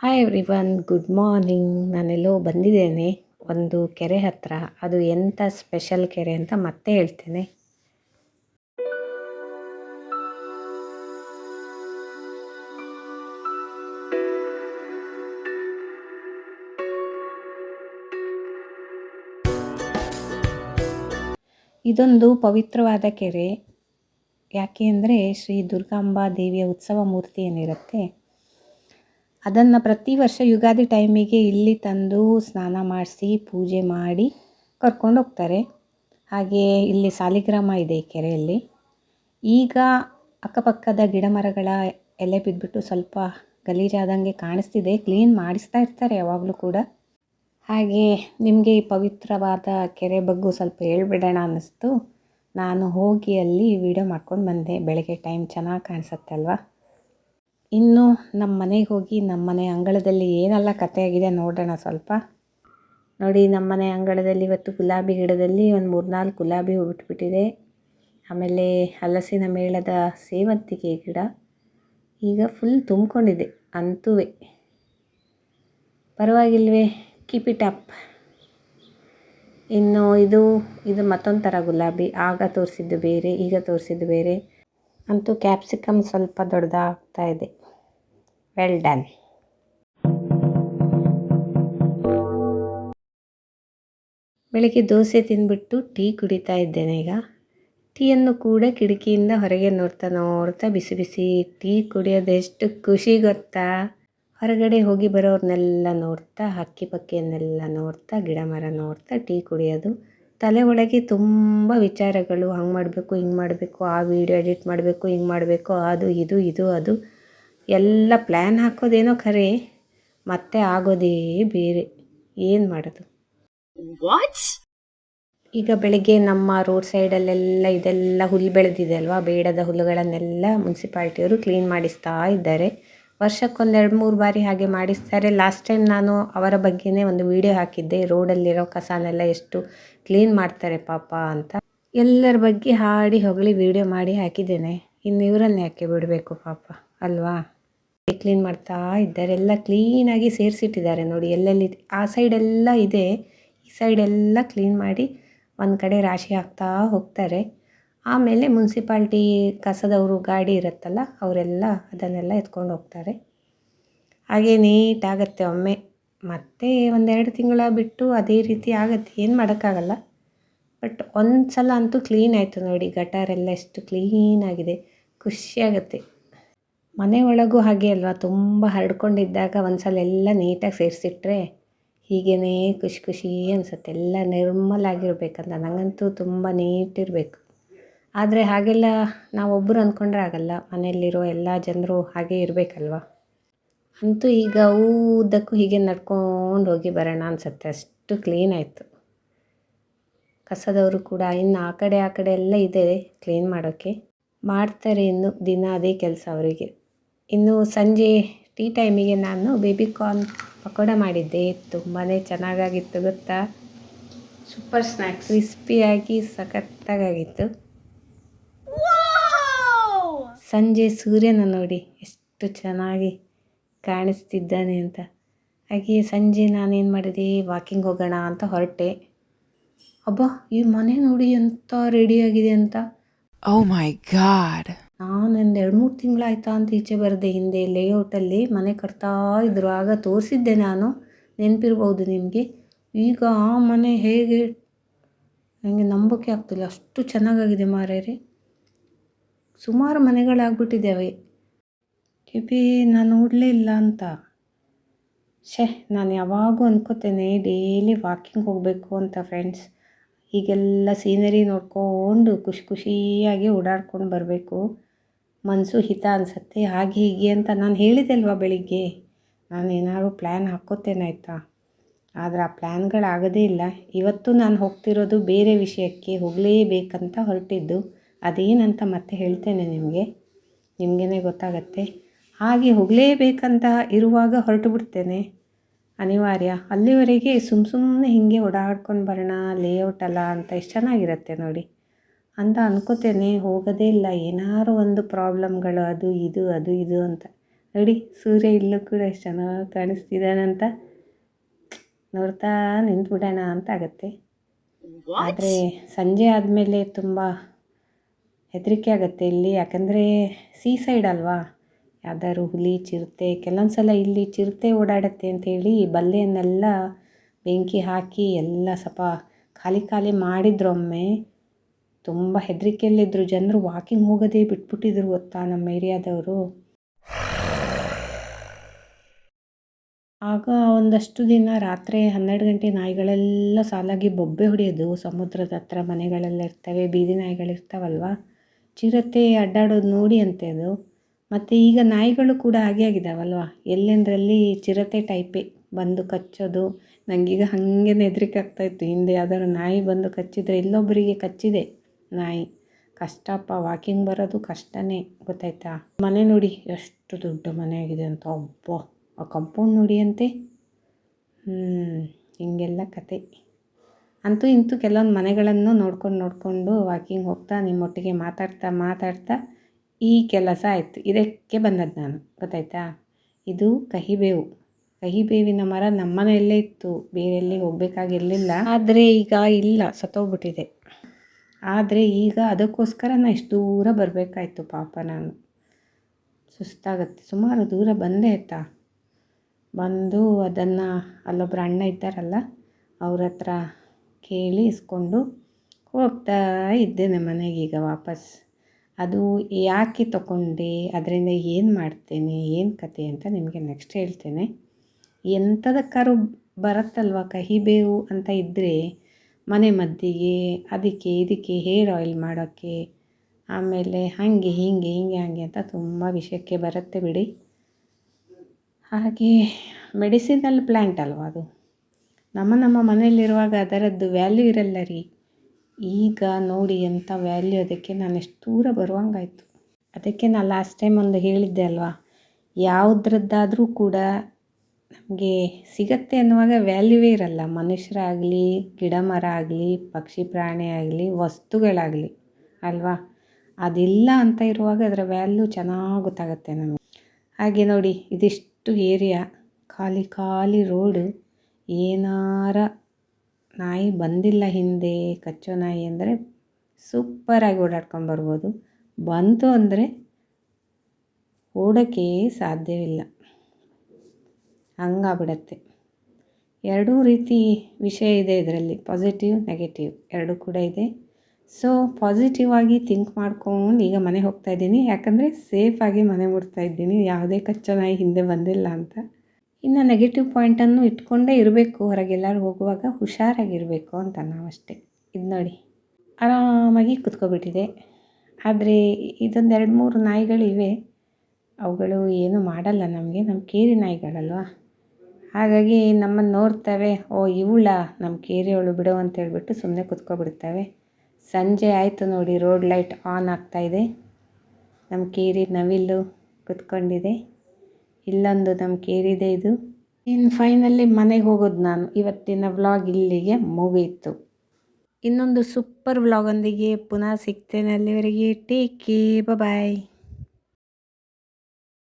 Hi everyone good morning ನಾನೆಲ್ಲೋ ಬಂದಿದ್ದೇನೆ. ಒಂದು ಕೆರೆ ಹತ್ರ. ಅದು ಎಂಥ ಸ್ಪೆಷಲ್ ಕೆರೆ ಅಂತ ಮತ್ತೆ ಹೇಳ್ತೇನೆ. ಇದೊಂದು ಪವಿತ್ರವಾದ ಕೆರೆ. ಯಾಕೆ ಅಂದರೆ ಶ್ರೀ ದುರ್ಗಾಂಬಾ ದೇವಿಯ ಉತ್ಸವ ಮೂರ್ತಿ ಏನಿರುತ್ತೆ ಅದನ್ನು ಪ್ರತಿ ವರ್ಷ ಯುಗಾದಿ ಟೈಮಿಗೆ ಇಲ್ಲಿ ತಂದು ಸ್ನಾನ ಮಾಡಿಸಿ ಪೂಜೆ ಮಾಡಿ ಕರ್ಕೊಂಡು ಹೋಗ್ತಾರೆ. ಹಾಗೆ ಇಲ್ಲಿ ಸಾಲಿಗ್ರಾಮ ಇದೆ ಈ ಕೆರೆಯಲ್ಲಿ. ಈಗ ಅಕ್ಕಪಕ್ಕದ ಗಿಡ ಮರಗಳ ಎಲೆ ಬಿದ್ದುಬಿಟ್ಟು ಸ್ವಲ್ಪ ಗಲೀಜಾದಂಗೆ ಕಾಣಿಸ್ತಿದೆ. ಕ್ಲೀನ್ ಮಾಡಿಸ್ತಾ ಇರ್ತಾರೆ ಯಾವಾಗಲೂ ಕೂಡ. ಹಾಗೆ ನಿಮಗೆ ಈ ಪವಿತ್ರವಾದ ಕೆರೆ ಬಗ್ಗೆ ಸ್ವಲ್ಪ ಹೇಳ್ಬಿಡೋಣ ಅನ್ನಿಸ್ತು. ನಾನು ಹೋಗಿ ಅಲ್ಲಿ ವಿಡಿಯೋ ಮಾಡ್ಕೊಂಡು ಬಂದೆ. ಬೆಳಗ್ಗೆ ಟೈಮ್ ಚೆನ್ನಾಗಿ ಕಾಣಿಸುತ್ತೆ ಅಲ್ವಾ? ಇನ್ನು ನಮ್ಮ ಮನೆಗೆ ಹೋಗಿ ನಮ್ಮ ಮನೆ ಅಂಗಳದಲ್ಲಿ ಏನೆಲ್ಲ ಕಥೆಯಾಗಿದೆ ನೋಡೋಣ ಸ್ವಲ್ಪ. ನೋಡಿ ನಮ್ಮ ಮನೆ ಅಂಗಳದಲ್ಲಿ ಇವತ್ತು ಗುಲಾಬಿ ಗಿಡದಲ್ಲಿ ಒಂದು ಮೂರ್ನಾಲ್ಕು ಗುಲಾಬಿ ಹೂ ಬಿಟ್ಬಿಟ್ಟಿದೆ. ಆಮೇಲೆ ಹಲಸಿನ ಮೇಳದ ಸೇವಂತಿಗೆ ಗಿಡ. ಈಗ ಫುಲ್ ತುಂಬಿಕೊಂಡಿದೆ ಅಂತೂ ಪರವಾಗಿಲ್ವೇ ಕೀಪ್ ಇಟ್ ಅಪ್ ಇನ್ನು ಇದು ಇದು ಮತ್ತೊಂದು ಥರ ಗುಲಾಬಿ, ಆಗ ತೋರಿಸಿದ್ದು ಬೇರೆ, ಈಗ ತೋರಿಸಿದ್ದು ಬೇರೆ. ಅಂತೂ ಕ್ಯಾಪ್ಸಿಕಮ್ ಸ್ವಲ್ಪ ದೊಡ್ಡದಾಗ್ತಾ ಇದೆ. ವೆಲ್ ಡನ್ ಬೆಳಗ್ಗೆ ದೋಸೆ ತಿಂದ್ಬಿಟ್ಟು ಟೀ ಕುಡಿತಾ ಇದ್ದೇನೆ ಈಗ. ಟೀಯನ್ನು ಕೂಡ ಕಿಟಕಿಯಿಂದ ಹೊರಗೆ ನೋಡ್ತಾ ನೋಡ್ತಾ ಬಿಸಿ ಬಿಸಿ ಟೀ ಕುಡಿಯೋದು ಎಷ್ಟು ಖುಷಿ ಗೊತ್ತಾ? ಹೊರಗಡೆ ಹೋಗಿ ಬರೋರ್ನೆಲ್ಲ ನೋಡ್ತಾ ಹಕ್ಕಿ ಪಕ್ಕಿಯನ್ನೆಲ್ಲ ನೋಡ್ತಾ, ಗಿಡ ಮರ ನೋಡ್ತಾ ಟೀ ಕುಡಿಯೋದು. ತಲೆ ಒಳಗೆ ತುಂಬ ವಿಚಾರಗಳು, ಹಂಗೆ ಮಾಡಬೇಕು, ಹಿಂಗೆ ಮಾಡಬೇಕು, ಆ ವಿಡಿಯೋ ಎಡಿಟ್ ಮಾಡಬೇಕು, ಹಿಂಗೆ ಮಾಡಬೇಕು, ಅದು, ಇದು ಇದು, ಅದು. ಎಲ್ಲ ಪ್ಲ್ಯಾನ್ ಹಾಕೋದೇನೋ ಖರೆ ಮತ್ತೆ ಆಗೋದೇ ಬೇರೆ. ಏನ್ ಮಾಡೋದು? ಈಗ ಬೆಳಿಗ್ಗೆ ನಮ್ಮ ರೋಡ್ ಸೈಡಲ್ಲೆಲ್ಲ ಇದೆಲ್ಲ ಹುಲ್ಲು ಬೆಳೆದಿದೆ ಅಲ್ವಾ? ಬೇಡದ ಹುಲ್ಲುಗಳನ್ನೆಲ್ಲ ಮುನ್ಸಿಪಾಲ್ಟಿಯವರು ಕ್ಲೀನ್ ಮಾಡಿಸ್ತಾ ಇದ್ದಾರೆ. ವರ್ಷಕ್ಕೊಂದೆರಡು ಮೂರು ಬಾರಿ ಹಾಗೆ ಮಾಡಿಸ್ತಾರೆ. ಲಾಸ್ಟ್ ಟೈಮ್ ನಾನು ಅವರ ಬಗ್ಗೆನೇ ಒಂದು ವಿಡಿಯೋ ಹಾಕಿದ್ದೆ. ರೋಡಲ್ಲಿರೋ ಕಸನೆಲ್ಲ ಎಷ್ಟು ಕ್ಲೀನ್ ಮಾಡ್ತಾರೆ ಪಾಪ ಅಂತ. ಎಲ್ಲರ ಬಗ್ಗೆ ಹಾಡಿ ಹೊಗಳಿ ವಿಡಿಯೋ ಮಾಡಿ ಹಾಕಿದ್ದೇನೆ. ಇನ್ನು ಇವರನ್ನ ಯಾಕೆ ಬಿಡಬೇಕು ಪಾಪ? ಅಲ್ವಾ? ಕ್ಲೀನ್ ಮಾಡ್ತಾ ಇದ್ದಾರೆ. ಎಲ್ಲ ಕ್ಲೀನಾಗಿ ಸೇರಿಸಿಟ್ಟಿದ್ದಾರೆ ನೋಡಿ, ಎಲ್ಲೆಲ್ಲಿ ಆ ಸೈಡೆಲ್ಲ ಇದೆ. ಈ ಸೈಡೆಲ್ಲ ಕ್ಲೀನ್ ಮಾಡಿ ಒಂದು ಕಡೆ ರಾಶಿ ಹಾಕ್ತಾ ಹೋಗ್ತಾರೆ. ಆಮೇಲೆ ಮುನ್ಸಿಪಾಲ್ಟಿ ಕಸದವರು ಗಾಡಿ ಇರುತ್ತಲ್ಲ, ಅವರೆಲ್ಲ ಅದನ್ನೆಲ್ಲ ಎತ್ಕೊಂಡು ಹೋಗ್ತಾರೆ. ಹಾಗೆ ನೀಟಾಗತ್ತೆ ಒಮ್ಮೆ. ಮತ್ತೆ ಒಂದೆರಡು ತಿಂಗಳ ಬಿಟ್ಟು ಅದೇ ರೀತಿ ಆಗುತ್ತೆ. ಏನು ಮಾಡೋಕ್ಕಾಗಲ್ಲ. ಬಟ್ ಒಂದು ಸಲ ಅಂತೂ ಕ್ಲೀನ್ ಆಯಿತು ನೋಡಿ, ಗಟಾರೆಲ್ಲ ಎಷ್ಟು ಕ್ಲೀನಾಗಿದೆ ಖುಷಿಯಾಗತ್ತೆ ಮನೆ ಒಳಗೂ ಹಾಗೆ ಅಲ್ವಾ? ತುಂಬ ಹರಡ್ಕೊಂಡಿದ್ದಾಗ ಒಂದು ಸಲ ಎಲ್ಲ ನೀಟಾಗಿ ಸೇರಿಸಿಟ್ರೆ ಹೀಗೇ ಖುಷಿ ಖುಷಿ ಅನಿಸುತ್ತೆ. ಎಲ್ಲ ನಿರ್ಮಲ್ ಆಗಿರ್ಬೇಕಂತ ನನಗಂತೂ ತುಂಬ ನೀಟಿರಬೇಕು. ಆದರೆ ಹಾಗೆಲ್ಲ ನಾವೊಬ್ಬರು ಅಂದ್ಕೊಂಡ್ರೆ ಆಗಲ್ಲ. ಮನೆಯಲ್ಲಿರೋ ಎಲ್ಲ ಜನರು ಹಾಗೆ ಇರಬೇಕಲ್ವ? ಅಂತೂ ಈಗ ಊದಕ್ಕೂ ಹೀಗೆ ನಡ್ಕೊಂಡು ಹೋಗಿ ಬರೋಣ ಅನಿಸುತ್ತೆ. ಅಷ್ಟು ಕ್ಲೀನ್ ಆಯಿತು. ಕಸದವರು ಕೂಡ ಇನ್ನು ಆ ಕಡೆ ಆ ಕಡೆ ಎಲ್ಲ ಇದೆ ಕ್ಲೀನ್ ಮಾಡೋಕ್ಕೆ ಮಾಡ್ತಾರೆ ಇನ್ನು ದಿನ ಅದೇ ಕೆಲಸ ಅವರಿಗೆ. ಇನ್ನು ಸಂಜೆ ಟೀ ಟೈಮಿಗೆ ನಾನು ಬೇಬಿ ಕಾರ್ನ್ ಪಕೋಡ ಮಾಡಿದ್ದೆ. ತುಂಬಾ ಚೆನ್ನಾಗಾಗಿತ್ತು ಗೊತ್ತಾ? ಸೂಪರ್ ಸ್ನ್ಯಾಕ್ಸ್ ಕ್ರಿಸ್ಪಿಯಾಗಿ ಸಖತ್ತಾಗಿತ್ತು ಸಂಜೆ ಸೂರ್ಯನ ನೋಡಿ ಎಷ್ಟು ಚೆನ್ನಾಗಿ ಕಾಣಿಸ್ತಿದ್ದಾನೆ ಅಂತ. ಹಾಗೆ ಸಂಜೆ ನಾನೇನು ಮಾಡಿದೆ? ವಾಕಿಂಗ್ ಹೋಗೋಣ ಅಂತ ಹೊರಟೆ. ಅಬ್ಬಾ ಈ ಮನೆ ನೋಡಿ ಎಂಥ ರೆಡಿಯಾಗಿದೆ ಅಂತ. ಓ ಮೈ ಗಾಡ್ ನಾನು ಒಂದು ಎರಡು ಮೂರು ತಿಂಗಳಾಯ್ತಾ ಅಂತ ಈಚೆ ಬರದೆ ಹಿಂದೆ ಲೇಔಟಲ್ಲಿ ಮನೆ ಕಟ್ತಾ ಇದ್ದರು ಆಗ ತೋರಿಸಿದ್ದೆ ನಾನು. ನೆನಪಿರ್ಬೋದು ನಿಮಗೆ. ಈಗ ಆ ಮನೆ ಹೇಗೆ? ನನಗೆ ನಂಬೋಕೆ ಆಗ್ತಿಲ್ಲ. ಅಷ್ಟು ಚೆನ್ನಾಗಾಗಿದೆ ಮಾರೇರಿ. ಸುಮಾರು ಮನೆಗಳಾಗ್ಬಿಟ್ಟಿದ್ದಾವೆ ಕಿಪಿ ನಾನು ನೋಡಲೇ ಇಲ್ಲ ಅಂತ. ಶೇ ನಾನು ಯಾವಾಗೂ ಅಂದ್ಕೋತೇನೆ ಡೈಲಿ ವಾಕಿಂಗ್ ಹೋಗಬೇಕು ಅಂತ ಫ್ರೆಂಡ್ಸ್ ಹೀಗೆಲ್ಲ ಸೀನರಿ ನೋಡ್ಕೊಂಡು ಖುಷಿ ಖುಷಿಯಾಗಿ ಓಡಾಡ್ಕೊಂಡು ಬರಬೇಕು. ಮನಸ್ಸು ಹಿತ ಅನಿಸುತ್ತೆ, ಹಾಗೆ ಹೀಗೆ ಅಂತ ನಾನು ಹೇಳಿದೆ ಅಲ್ವಾ ಬೆಳಿಗ್ಗೆ? ನಾನು ಏನಾದ್ರು ಪ್ಲ್ಯಾನ್ ಹಾಕ್ಕೋತೇನಾಯ್ತಾ ಆದರೆ ಆ ಪ್ಲ್ಯಾನ್ಗಳಾಗೋದೇ ಇಲ್ಲ. ಇವತ್ತು ನಾನು ಹೋಗ್ತಿರೋದು ಬೇರೆ ವಿಷಯಕ್ಕೆ ಹೋಗಲೇಬೇಕಂತ ಹೊರಟಿದ್ದು. ಅದೇನಂತ ಮತ್ತೆ ಹೇಳ್ತೇನೆ ನಿಮಗೆ. ನಿಮಗೇ ಗೊತ್ತಾಗತ್ತೆ. ಹಾಗೆ ಹೋಗಲೇಬೇಕಂತ ಇರುವಾಗ ಹೊರಟು ಬಿಡ್ತೇನೆ ಅನಿವಾರ್ಯ. ಅಲ್ಲಿವರೆಗೆ ಸುಮ್ಮ ಸುಮ್ಮನೆ ಹೀಗೆ ಓಡಾಡ್ಕೊಂಡು ಬರೋಣ ಲೇಔಟ್ ಅಲ್ಲ ಅಂತ ಎಷ್ಟು ಚೆನ್ನಾಗಿರುತ್ತೆ ನೋಡಿ. ಅಂತ ಅನ್ಕೋತೇನೆ ಹೋಗೋದೇ ಇಲ್ಲ. ಏನಾರು ಒಂದು ಪ್ರಾಬ್ಲಮ್ಗಳು ಅದು ಇದು ಅದು ಇದು ಅಂತ. ನೋಡಿ ಸೂರ್ಯ ಇಲ್ಲೂ ಕೂಡ ಎಷ್ಟು ಚೆನ್ನಾಗಿ ಕಾಣಿಸ್ತಿದ್ದಾನಂತ ನೋಡ್ತಾ ನಿಂತ್ಬಿಡೋಣ ಅಂತ ಆಗತ್ತೆ. ಆದರೆ ಸಂಜೆ ಆದಮೇಲೆ ತುಂಬ ಹೆದರಿಕೆ ಆಗುತ್ತೆ ಇಲ್ಲಿ. ಯಾಕಂದರೆ ಸೀ ಸೈಡ್ ಅಲ್ವಾ? ಯಾವ್ದಾದ್ರು ಹುಲಿ ಚಿರತೆ ಕೆಲವೊಂದು ಸಲ ಇಲ್ಲಿ ಚಿರತೆ ಓಡಾಡುತ್ತೆ ಅಂತೇಳಿ ಬಲ್ಲೆಯನ್ನೆಲ್ಲ ಬೆಂಕಿ ಹಾಕಿ ಎಲ್ಲ ಸ್ವಲ್ಪ ಖಾಲಿ ಖಾಲಿ ಮಾಡಿದ್ರು ಒಮ್ಮೆ ತುಂಬ ಹೆದರಿಕೆಯಲ್ಲಿದ್ದರು ಜನರು ವಾಕಿಂಗ್ ಹೋಗೋದೇ ಬಿಟ್ಬಿಟ್ಟಿದ್ರು ಗೊತ್ತಾ ನಮ್ಮ ಏರಿಯಾದವರು. ಆಗ ಒಂದಷ್ಟು ದಿನ ರಾತ್ರಿ ಹನ್ನೆರಡು ಗಂಟೆ ನಾಯಿಗಳೆಲ್ಲ ಸಾಲಾಗಿ ಬೊಬ್ಬೆ ಹೊಡೆಯೋದು. ಸಮುದ್ರದ ಹತ್ರ ಮನೆಗಳೆಲ್ಲ ಇರ್ತವೆ, ಬೀದಿ ನಾಯಿಗಳಿರ್ತಾವಲ್ವ ಚಿರತೆ ಅಡ್ಡಾಡೋದು ನೋಡಿ ಅಂತೆ ಅದು. ಮತ್ತು ಈಗ ನಾಯಿಗಳು ಕೂಡ ಹಾಗೆ ಆಗಿದಾವಲ್ವಾ? ಎಲ್ಲೆಂದರಲ್ಲಿ ಚಿರತೆ ಟೈಪೇ ಬಂದು ಕಚ್ಚೋದು. ನನಗೀಗ ಹಾಗೆ ಹೆದರಿಕೆ ಆಗ್ತಾಯಿತ್ತು ಹಿಂದೆ ಯಾವ್ದಾದ್ರು ನಾಯಿ ಬಂದು ಕಚ್ಚಿದರೆ ಇಲ್ಲೊಬ್ಬರಿಗೆ ಕಚ್ಚಿದೆ. ನಾಯಿ. ಕಷ್ಟಪ್ಪ ವಾಕಿಂಗ್ ಬರೋದು ಕಷ್ಟನೇ, ಗೊತ್ತಾಯ್ತಾ? ಮನೆ ನೋಡಿ, ಎಷ್ಟು ದೊಡ್ಡ ಮನೆ ಆಗಿದೆ ಅಂತ ಒಬ್ಬ ಆ ಕಂಪೌಂಡ್ ನೋಡಿ ಅಂತೆ ಹ್ಞೂ ಹಿಂಗೆಲ್ಲ ಕತೆ. ಅಂತೂ ಇಂತೂ ಕೆಲವೊಂದು ಮನೆಗಳನ್ನು ನೋಡ್ಕೊಂಡು ನೋಡಿಕೊಂಡು ವಾಕಿಂಗ್ ಹೋಗ್ತಾ, ನಿಮ್ಮೊಟ್ಟಿಗೆ ಮಾತಾಡ್ತಾ ಮಾತಾಡ್ತಾ ಈ ಕೆಲಸ ಆಯಿತು. ಇದಕ್ಕೆ ಬಂದದ್ದು ನಾನು, ಗೊತ್ತಾಯ್ತಾ? ಇದು ಕಹಿಬೇವು. ಕಹಿಬೇವಿನ ಮರ ನಮ್ಮನೆಯಲ್ಲೇ ಇತ್ತು. ಬೇರೆಲ್ಲಿ ಹೋಗ್ಬೇಕಾಗಿರಲಿಲ್ಲ. ಆದರೆ ಈಗ ಇಲ್ಲ, ಸತ್ತೋಗ್ಬಿಟ್ಟಿದೆ. ಆದರೆ ಈಗ ಅದಕ್ಕೋಸ್ಕರ ನಾನು ಇಷ್ಟು ದೂರ ಬರಬೇಕಾಯ್ತು ಪಾಪ ನಾನು. ಸುಸ್ತಾಗತ್ತೆ. ಸುಮಾರು ದೂರ ಬಂದೆ ಆಯ್ತಾ? ಬಂದು ಅದನ್ನು ಅಲ್ಲೊಬ್ಬರು ಅಣ್ಣ ಇದ್ದಾರಲ್ಲ, ಅವ್ರ ಹತ್ರ ಕೇಳಿ ಇಸ್ಕೊಂಡು ಹೋಗ್ತಾ ಇದ್ದೇನೆ ಮನೆಗೆ ಈಗ ವಾಪಸ್. ಅದು ಯಾಕೆ ತಗೊಂಡೆ, ಅದರಿಂದ ಏನು ಮಾಡ್ತೇನೆ, ಏನು ಕತೆ ಅಂತ ನಿಮಗೆ ನೆಕ್ಸ್ಟ್ ಹೇಳ್ತೇನೆ. ಎಂಥದಕ್ಕಾರು ಬರುತ್ತಲ್ವ ಕಹಿಬೇವು ಅಂತ ಇದ್ದರೆ ಮನೆ ಮದ್ದಿಗೆ, ಅದಕ್ಕೆ ಇದಕ್ಕೆ ಹೇರ್ ಆಯಿಲ್ ಮಾಡೋಕ್ಕೆ, ಆಮೇಲೆ ಹಾಗೆ ಹೀಗೆ ಹೀಗೆ ಹಾಗೆ ಅಂತ ತುಂಬ ವಿಷಯಕ್ಕೆ ಬರುತ್ತೆ ಬಿಡಿ. ಹಾಗೆ ಮೆಡಿಸಿನಲ್ ಪ್ಲ್ಯಾಂಟ್ ಅಲ್ವಾ ಅದು? ನಮ್ಮ ನಮ್ಮ ಮನೆಯಲ್ಲಿರುವಾಗ ಅದರದ್ದು ವ್ಯಾಲ್ಯೂ ಇರಲ್ಲ ರೀ. ಈಗ ನೋಡಿ ಎಂಥ ವ್ಯಾಲ್ಯೂ ಅದಕ್ಕೆ ನಾನು ಎಷ್ಟು ದೂರ ಬರುವಂಗಾಯಿತು. ಅದಕ್ಕೆ ನಾನು ಲಾಸ್ಟ್ ಟೈಮ್ ಒಂದು ಹೇಳಿದ್ದೆ ಅಲ್ವಾ? ಯಾವುದ್ರದ್ದಾದರೂ ಕೂಡ ನಮಗೆ ಸಿಗತ್ತೆ ಅನ್ನುವಾಗ ವ್ಯಾಲ್ಯೂವೇ ಇರಲ್ಲ. ಮನುಷ್ಯರಾಗಲಿ ಗಿಡ ಮರ ಆಗಲಿ, ಪಕ್ಷಿ ಪ್ರಾಣಿ ಆಗಲಿ, ವಸ್ತುಗಳಾಗಲಿ, ಅಲ್ವಾ? ಅದಿಲ್ಲ ಅಂತ ಇರುವಾಗ ಅದರ ವ್ಯಾಲ್ಯೂ ಚೆನ್ನಾಗಿ ಗೊತ್ತಾಗುತ್ತೆ ನಮಗೆ. ಹಾಗೆ ನೋಡಿ, ಇದಿಷ್ಟು ಏರಿಯಾ ಖಾಲಿ ಖಾಲಿ ರೋಡು ಏನಾರ ನಾಯಿ ಬಂದಿಲ್ಲ ಹಿಂದೆ, ಕಚ್ಚೋ ನಾಯಿ ಅಂದರೆ ಸೂಪರಾಗಿ ಓಡಾಡ್ಕೊಂಡು ಬರ್ಬೋದು. ಬಂತು ಅಂದರೆ ಓಡೋಕ್ಕೆ ಸಾಧ್ಯವಿಲ್ಲ ಹಂಗಾಗ್ಬಿಡತ್ತೆ. ಎರಡೂ ರೀತಿ ವಿಷಯ ಇದೆ ಇದರಲ್ಲಿ. ಪಾಸಿಟಿವ್ ನೆಗೆಟಿವ್ ಎರಡೂ ಕೂಡ ಇದೆ. ಸೊ ಪಾಸಿಟಿವ್ ಆಗಿ ಥಿಂಕ್ ಮಾಡ್ಕೊಂಡು ಈಗ ಮನೆ ಹೋಗ್ತಾ ಇದ್ದೀನಿ. ಯಾಕಂದರೆ ಸೇಫಾಗಿ ಮನೆ ಮುಟ್ತಾ ಇದ್ದೀನಿ. ಯಾವುದೇ ಕಚ್ಚೋ ನಾಯಿ ಹಿಂದೆ ಬಂದಿಲ್ಲ ಅಂತ. ಇನ್ನು ನೆಗೆಟಿವ್ ಪಾಯಿಂಟನ್ನು ಇಟ್ಕೊಂಡೇ ಇರಬೇಕು. ಹೊರಗೆಲ್ಲರೂ ಹೋಗುವಾಗ ಹುಷಾರಾಗಿರಬೇಕು ಅಂತ ನಾವಷ್ಟೇ ಇದು ನೋಡಿ. ಆರಾಮಾಗಿ ಕುತ್ಕೊಬಿಟ್ಟಿದೆ. ಆದರೆ ಇದೊಂದು ಎರಡು ಮೂರು ನಾಯಿಗಳಿವೆ. ಅವುಗಳು ಏನೂ ಮಾಡಲ್ಲ ನಮಗೆ. ನಮ್ಮ ಕೇರಿ ನಾಯಿಗಳಲ್ವ? ಹಾಗಾಗಿ ನಮ್ಮನ್ನು ನೋಡ್ತವೆ, ಓ ಇವಳ ನಮ್ಮ ಕೇರಿಯವಳು ಬಿಡು ಅಂತ ಹೇಳಿಬಿಟ್ಟು ಸುಮ್ಮನೆ ಕುತ್ಕೊಬಿಡ್ತವೆ. ಸಂಜೆ ಆಯಿತು ನೋಡಿ, ರೋಡ್ ಲೈಟ್ ಆನ್ ಆಗ್ತಾ ಇದೆ. ನಮ್ಮ ಕೇರಿ ನವಿಲು ಕುತ್ಕೊಂಡಿದೆ. ಇಲ್ಲೊಂದು ನಮ್ಮ ಕೇರಿದೆ ಇದು. ಇನ್ನು ಫೈನಲಿ ಮನೆಗೆ ಹೋಗೋದು ನಾನು. ಇವತ್ತಿನ ವ್ಲಾಗ್ ಇಲ್ಲಿಗೆ ಮುಗಿಯಿತು ಇನ್ನೊಂದು ಸೂಪರ್ ವ್ಲಾಗೊಂದಿಗೆ ಪುನಃ ಸಿಗ್ತೇನೆ ಅಲ್ಲಿವರೆಗೆ. ಟೇಕ್ ಕೇ ಬಾಯ್